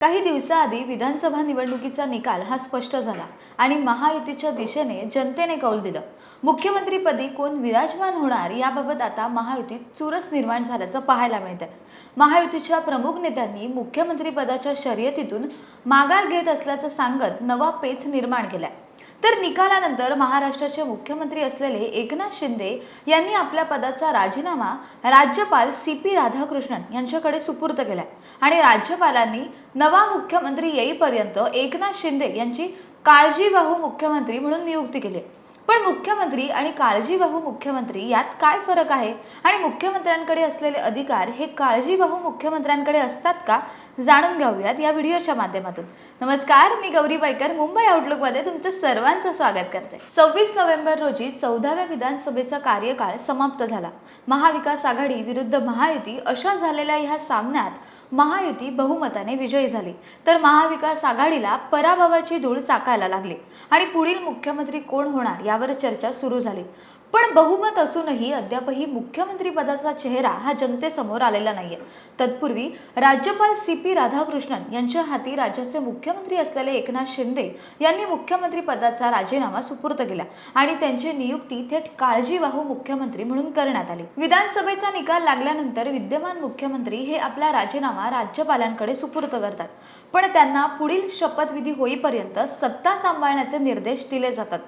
काही दिवसाआधी विधानसभा निवडणुकीचा निकाल हा स्पष्ट झाला आणि महायुतीच्या दिशेने जनतेने कौल दिलं. मुख्यमंत्रीपदी कोण विराजमान होणार याबाबत आता महायुतीत चुरस निर्माण झाल्याचं पाहायला मिळतंय. महायुतीच्या प्रमुख नेत्यांनी मुख्यमंत्रीपदाच्या शर्यतीतून माघार घेत असल्याचं सांगत नवा पेच निर्माण केलाय. तर निकालानंतर महाराष्ट्राचे मुख्यमंत्री असलेले एकनाथ शिंदे यांनी आपल्या पदाचा राजीनामा राज्यपाल सी पी राधाकृष्णन यांच्याकडे सुपूर्द केलाय. आणि राज्यपालांनी नवा मुख्यमंत्री येईपर्यंत एकनाथ शिंदे यांची काळजीवाहू मुख्यमंत्री म्हणून नियुक्ती केली पण मुख्यमंत्री आणि काळजीवाहू मुख्यमंत्री यात काय फरक आहे? आणि मुख्यमंत्र्यांकडे असलेले अधिकार हे काळजीवाहू मुख्यमंत्र्यांकडे असतात का? जाणून घेऊयात या व्हिडिओच्या माध्यमातून. नमस्कार मी गौरी बायकर मुंबई आउटलुकमध्ये तुमचं सर्वांचं स्वागत करते. सव्वीस नोव्हेंबर रोजी चौदाव्या विधानसभेचा कार्यकाळ समाप्त झाला. महाविकास आघाडी विरुद्ध महायुती अशा झालेल्या ह्या सामन्यात महायुती बहुमताने विजयी झाली. तर महाविकास आघाडीला पराभवाची धूळ चाकायला लागली. आणि पुढील मुख्यमंत्री कोण होणार यावर चर्चा सुरू झाली. पण बहुमत असूनही अद्यापही मुख्यमंत्री पदाचा चेहरा हा जनतेसमोर आलेला नाहीये. तत्पूर्वी राज्यपाल सी पी राधाकृष्णन यांच्या हाती राज्याचे मुख्यमंत्री असलेले एकनाथ शिंदे यांनी मुख्यमंत्री पदाचा राजीनामा सुपूर्द केला आणि त्यांची नियुक्ती थेट काळजीवाहू मुख्यमंत्री म्हणून करण्यात आली. विधानसभेचा निकाल लागल्यानंतर विद्यमान मुख्यमंत्री हे आपला राजीनामा राज्यपालांकडे सुपूर्द करतात. पण त्यांना पुढील शपथविधी होईपर्यंत सत्ता सांभाळण्याचे निर्देश दिले जातात.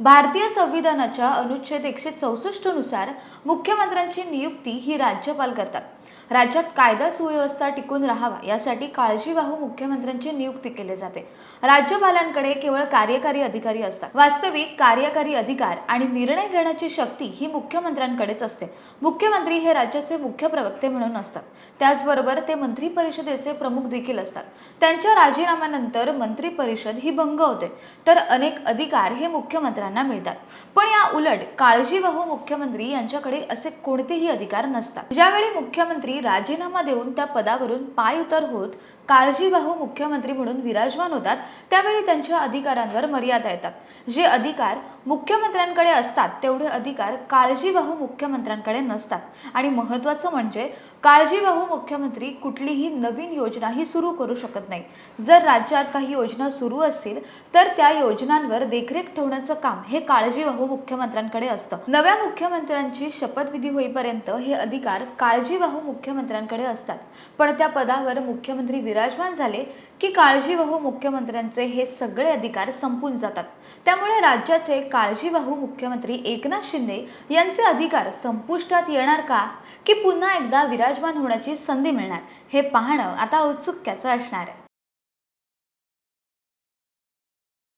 भारतीय संविधानाच्या अनुच्छेद एकशे चौसष्टनुसार मुख्यमंत्र्यांची नियुक्ती ही राज्यपाल करतात. राज्यात कायदा सुव्यवस्था टिकून राहावा यासाठी काळजीवाहू मुख्यमंत्र्यांची नियुक्ती केली जाते. राज्यपालांकडे केवळ कार्यकारी अधिकारी असतात. वास्तविक कार्यकारी अधिकार आणि निर्णय घेण्याची शक्ती ही मुख्यमंत्र्यांकडेच असते. मुख्यमंत्री हे राज्याचे मुख्य प्रवक्ते म्हणून असतात. त्याचबरोबर ते मंत्री परिषदेचे प्रमुख देखील असतात. त्यांच्या राजीनाम्यानंतर मंत्री परिषद ही भंग होते. तर अनेक अधिकार हे मुख्यमंत्र्यांना मिळतात. पण या उलट काळजीवाहू मुख्यमंत्री यांच्याकडे असे कोणतेही अधिकार नसतात. ज्यावेळी मुख्यमंत्री राजीनामा देऊन त्या पदावरून पाय उतर होत काळजीवाहू मुख्यमंत्री म्हणून विराजमान होतात त्यावेळी त्यांच्या अधिकारांवर मर्यादा येतात. जे अधिकार मुख्यमंत्र्यांकडे असतात तेवढे अधिकार काळजीवाहू मुख्यमंत्र्यांकडे नसतात. आणि महत्त्वाचं म्हणजे काळजीवाहू मुख्यमंत्री कुठलीही नवीन योजनाही सुरू करू शकत नाही. जर राज्यात काही योजना सुरू असतील तर त्या योजनांवर देखरेख ठेवण्याचं काम काम हे काळजीवाहू मुख्यमंत्र्यांकडे असतं. नव्या मुख्यमंत्र्यांची शपथविधी होईपर्यंत हे अधिकार काळजीवाहू मुख्यमंत्र्यांकडे असतात. पण त्या पदावर मुख्यमंत्री विराजमान झाले की काळजीवाहू मुख्यमंत्र्यांचे हे सगळे अधिकार संपून जातात. त्यामुळे राज्याचे काळजीवाहू मुख्यमंत्री एकनाथ शिंदे यांचे अधिकार संपुष्टात येणार का? की पुन्हा एकदा विराजमान होण्याची संधी मिळणार? हे पाहणं आता औत्सुक्याचं असणार आहे.